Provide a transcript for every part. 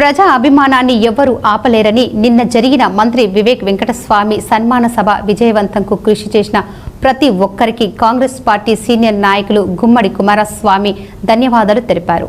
ప్రజా అభిమానాన్ని ఎవ్వరూ ఆపలేరని నిన్న జరిగిన మంత్రి వివేక్ వెంకటస్వామి సన్మాన సభ విజయవంతంకు కృషి చేసిన ప్రతి ఒక్కరికి కాంగ్రెస్ పార్టీ సీనియర్ నాయకులు గుమ్మడి కుమారస్వామి ధన్యవాదాలు తెలిపారు.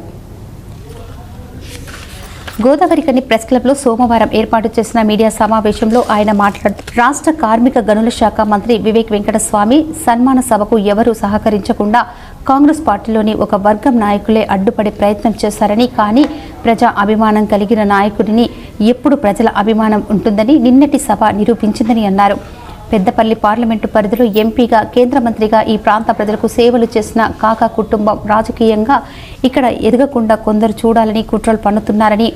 గోదావరి కని ప్రెస్ క్లబ్లో సోమవారం ఏర్పాటు చేసిన మీడియా సమావేశంలో ఆయన మాట్లాడుతూ రాష్ట్ర కార్మిక గనుల శాఖ మంత్రి వివేక్ వెంకటస్వామి సన్మాన సభకు ఎవరూ సహకరించకుండా కాంగ్రెస్ పార్టీలోని ఒక వర్గం నాయకులే అడ్డుపడే ప్రయత్నం చేశారని కానీ ప్రజా అభిమానం కలిగిన నాయకుడిని ఎప్పుడు ప్రజల అభిమానం ఉంటుందని నిన్నటి సభ నిరూపించిందని అన్నారు. పెద్దపల్లి పార్లమెంటు పరిధిలో ఎంపీగా కేంద్ర మంత్రిగా ఈ ప్రాంత ప్రజలకు సేవలు చేసిన కాకా కుటుంబం రాజకీయంగా ఇక్కడ ఎదగకుండా కొందరు చూడాలని కుట్రలు పన్నుతున్నారని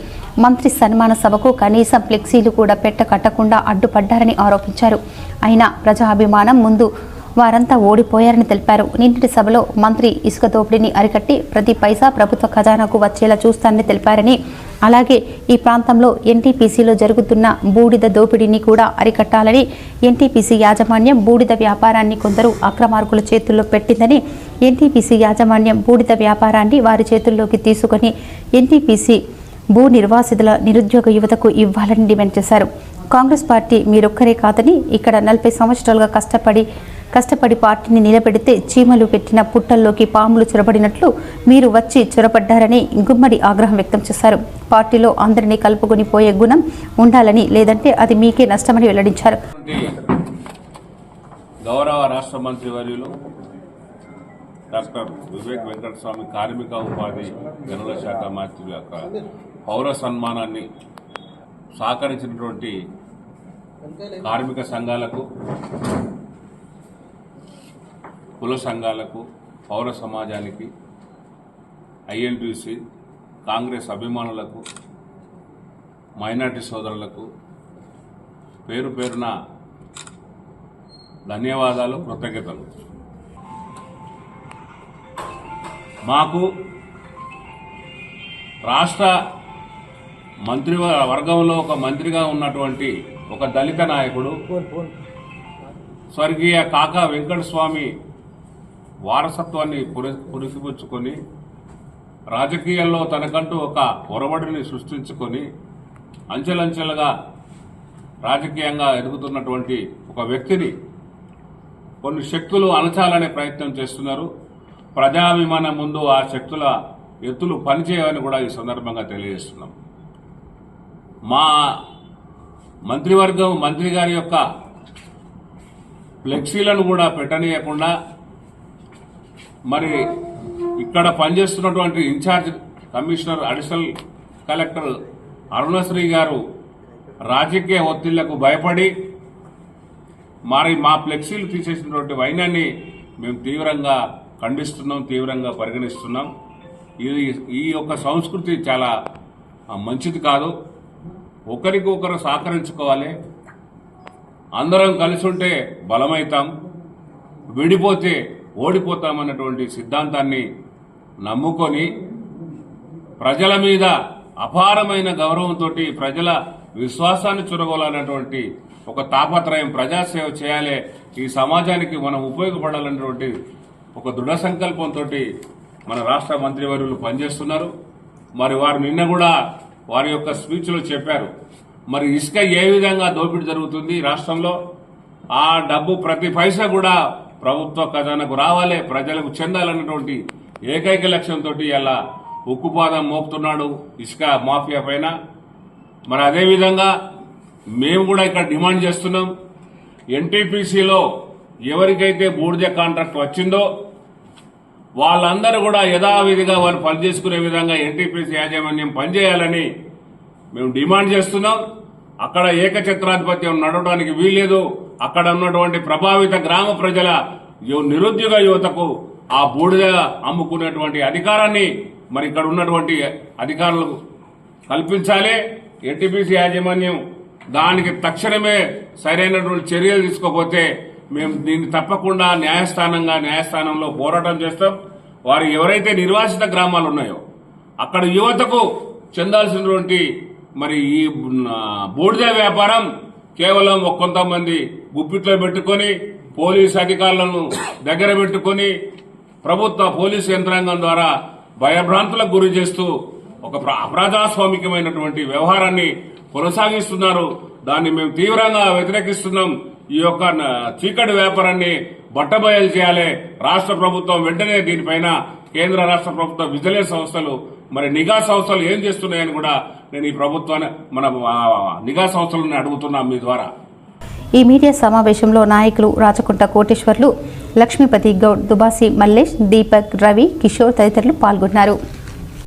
మంత్రి సన్మాన సభకు కనీసం ఫ్లెక్సీలు కూడా పెట్ట కట్టకుండా అడ్డుపడ్డారని ఆరోపించారు. అయినా ప్రజాభిమానం ముందు వారంతా ఓడిపోయారని తెలిపారు. నిన్నటి సభలో మంత్రి ఇసుక దోపిడీని అరికట్టి ప్రతి పైసా ప్రభుత్వ ఖజానాకు వచ్చేలా చూస్తానని తెలిపారని అలాగే ఈ ప్రాంతంలో ఎన్టీపీసీలో జరుగుతున్న బూడిద దోపిడీని కూడా అరికట్టాలని ఎన్టీపీసీ యాజమాన్యం బూడిద వ్యాపారాన్ని కొందరు అక్రమార్కుల చేతుల్లో పెట్టిందని ఎన్టీపీసీ యాజమాన్యం బూడిద వ్యాపారాన్ని వారి చేతుల్లోకి తీసుకొని ఎన్టీపీసీ భూ నిర్వాసితుల నిరుద్యోగ యువతకు ఇవ్వాలని డిమాండ్ చేశారు. కాంగ్రెస్ పార్టీ మీరొక్కరే కాదని ఇక్కడ నలభై సంవత్సరాలుగా కష్టపడి కష్టపడి పార్టీని నిలబెడితే చీమలు పెట్టిన పుట్టల్లోకి పాములు చొరబడినట్లు మీరు వచ్చి చొరబడ్డారని గుమ్మడి ఆగ్రహం వ్యక్తం చేశారు. పార్టీలో అందరినీ కలుపుకొని పోయే గుణం ఉండాలని లేదంటే అది మీకే నష్టమని వెల్లడించారు. గౌరవ రాష్ట్ర మంత్రి వర్యులు డాక్టర్ వివేక్ వెంకటస్వామి కార్మిక ఉపాధి గనుల శాఖ మంత్రి యొక్క పౌర సన్మానాన్ని సహకరించినటువంటి కార్మిక సంఘాలకు కుల సంఘాలకు పౌర సమాజానికి ఐఎన్టీసీ కాంగ్రెస్ అభిమానులకు మైనార్టీ సోదరులకు పేరు పేరున ధన్యవాదాలు కృతజ్ఞతలు. మాకు రాష్ట్ర మంత్రి వర్గంలో ఒక మంత్రిగా ఉన్నటువంటి ఒక దళిత నాయకుడు స్వర్గీయ కాకా వెంకటస్వామి వారసత్వాన్ని పురి- పురిసిపుచ్చుకొని రాజకీయాల్లో తనకంటూ ఒక ఒరవడిని సృష్టించుకొని అంచెలంచెలుగా రాజకీయంగా ఎదుగుతున్నటువంటి ఒక వ్యక్తిని కొన్ని శక్తులు అణచాలనే ప్రయత్నం చేస్తున్నారు. ప్రజాభిమానం ముందు ఆ శక్తుల ఎత్తులు పనిచేయవని కూడా ఈ సందర్భంగా తెలియజేస్తున్నాం. మా మంత్రివర్గం మంత్రి గారి యొక్క ఫ్లెక్సీలను కూడా పెట్టనీయకుండా మరి ఇక్కడ పనిచేస్తున్నటువంటి in charge commissioner additional collector Arunasri గారు రాజకీయ ఒత్తిళ్ళకు భయపడి మరి మా ఫ్లెక్సీలు తీసేసినటువంటి వైనాన్ని మేము తీవ్రంగా ఖండిస్తున్నాం తీవ్రంగా పరిగణిస్తున్నాం. ఇది ఈ యొక్క సంస్కృతి చాలా మంచిది కాదు. ఒకరికి ఒకరు సహకరించుకోవాలి. అందరం కలిసి ఉంటే బలమవుతాం. విడిపోతే ఓడిపోతామన్నటువంటి సిద్ధాంతాన్ని నమ్ముకొని ప్రజల మీద అపారమైన గౌరవంతో ప్రజల విశ్వాసాన్ని చురగొలన్నటువంటి ఒక తాపత్రయం ప్రజాసేవ చేయాలి ఈ సమాజానికి మనం ఉపయోగపడాలన్నటువంటి ఒక దృఢ సంకల్పంతో మన రాష్ట్ర మంత్రివర్యులు పనిచేస్తున్నారు. మరి వారు నిన్న కూడా వారి యొక్క స్పీచ్లో చెప్పారు. మరి ఇసుక ఏ విధంగా దోపిడీ జరుగుతుంది రాష్ట్రంలో? ఆ డబ్బు ప్రతి పైసా కూడా ప్రభుత్వ ఖజానాకు రావాలి ప్రజలకు చెందాలన్నటువంటి ఏకైక లక్ష్యంతో ఇలా ఉక్కుపాదం మోపుతున్నాడు ఇసుక మాఫియా పైన. మరి అదేవిధంగా మేము కూడా ఇక్కడ డిమాండ్ చేస్తున్నాం. ఎన్టీపీసీలో ఎవరికైతే బూడిద కాంట్రాక్ట్ వచ్చిందో వాళ్ళందరూ కూడా యథావిధిగా వారు పనిచేసుకునే విధంగా ఎన్టీపీసీ యాజమాన్యం పనిచేయాలని మేము డిమాండ్ చేస్తున్నాం. అక్కడ ఏకఛత్రాధిపత్యం నడవడానికి వీల్లేదు. అక్కడ ఉన్నటువంటి ప్రభావిత గ్రామ ప్రజల నిరుద్యోగ యువతకు ఆ బూడిద అమ్ముకునేటువంటి అధికారాన్ని మరి ఇక్కడ ఉన్నటువంటి అధికారులకు కల్పించాలి. ఎన్టీపీసీ యాజమాన్యం దానికి తక్షణమే సరైనటువంటి చర్యలు తీసుకోకపోతే మేము దీన్ని తప్పకుండా న్యాయస్థానంగా న్యాయస్థానంలో పోరాటం చేస్తాం. వారు ఎవరైతే నిర్వాసిత గ్రామాలు ఉన్నాయో అక్కడ యువతకు చెందాల్సినటువంటి మరి ఈ బూడిద వ్యాపారం కేవలం కొంతమంది గుప్పిట్లో పెట్టుకొని పోలీస్ అధికారులను దగ్గర పెట్టుకొని ప్రభుత్వ పోలీసు యంత్రాంగం ద్వారా భయభ్రాంతులకు గురి చేస్తూ ఒక ప్రజాస్వామికమైనటువంటి అప్రజాస్వామికమైనటువంటి వ్యవహారాన్ని కొనసాగిస్తున్నారు. దాన్ని మేము తీవ్రంగా వ్యతిరేకిస్తున్నాం. ఈ యొక్క చీకటి వ్యాపారాన్ని బట్టబయలు చేయాలి. రాష్ట్ర ప్రభుత్వం వెంటనే దీనిపైన కేంద్ర రాష్ట్ర ప్రభుత్వ విజిలెన్స్ సంస్థలు మరి నిఘా సంస్థలు ఏం చేస్తున్నాయని కూడా నేను ఈ ప్రభుత్వాన్ని మన నిఘా సంస్థలను అడుగుతున్నాం మీ ద్వారా. ఈ మీడియా సమావేశంలో నాయకులు రాచకుంట కోటేశ్వర్లు లక్ష్మీపతి గౌడ్ దుబాసి మల్లేష్ దీపక్ రవి కిషోర్ తదితరులు పాల్గొన్నారు.